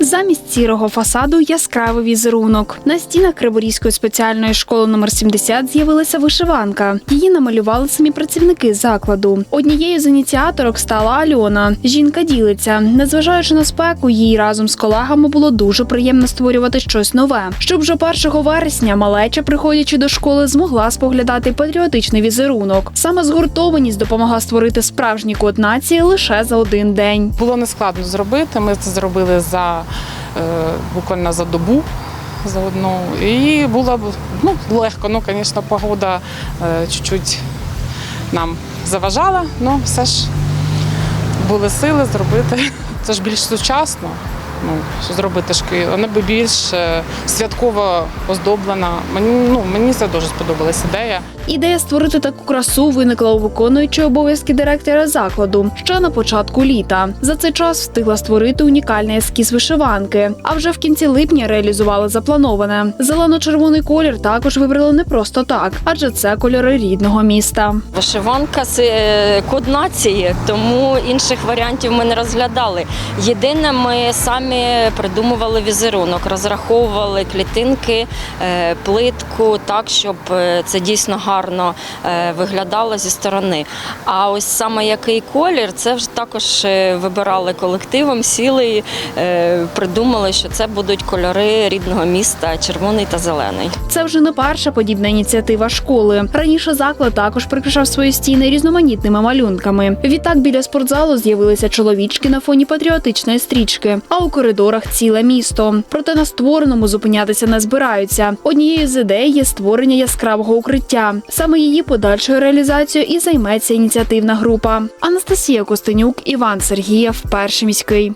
Замість сірого фасаду яскравий візерунок. На стінах Криворізької спеціальної школи номер 70 з'явилася вишиванка. Її намалювали самі працівники закладу. Однією з ініціаторок стала Альона. Жінка ділиться. Незважаючи на спеку, їй разом з колегами було дуже приємно створювати щось нове. Щоб вже 1 вересня малеча, приходячи до школи, змогла споглядати патріотичний візерунок. Саме згуртованість допомогла створити справжній код нації лише за один день. Було нескладно зробити. Ми це зробили за буквально за добу. За одну. І було ну, легко. Ну, звісно, погода е, чуть-чуть нам заважала, але все ж були сили зробити. Це ж більш сучасно. Ну, що зробити шки, вона би більш е, святково оздоблена. Мені, ну, мені це дуже сподобалась ідея. Ідея створити таку красу виникла у виконуючої обов'язки директора закладу ще на початку літа. За цей час встигла створити унікальний ескіз вишиванки. А вже в кінці липня реалізували заплановане. Зелено-червоний колір також вибрали не просто так, адже це кольори рідного міста. Вишиванка це е, код нації, тому інших варіантів ми не розглядали. Єдине, ми самі придумували візерунок, розраховували клітинки, е, плитку так, щоб е, це дійсно гарно е, виглядало зі сторони. А ось саме який колір, це вже також вибирали колективом, сіли і придумали, що це будуть кольори рідного міста червоний та зелений. Це вже не перша подібна ініціатива школи. Раніше заклад також прикрашав свої стіни різноманітними малюнками. Відтак біля спортзалу з'явилися чоловічки на фоні патріотичної стрічки, а у коридорах ціле місто. Проте на створеному зупинятися не збираються. Однією з ідей є створення яскравого укриття. Саме її подальшою реалізацією і займеться ініціативна група. Анастасія Костенюк, Іван Сергієв, перший міський.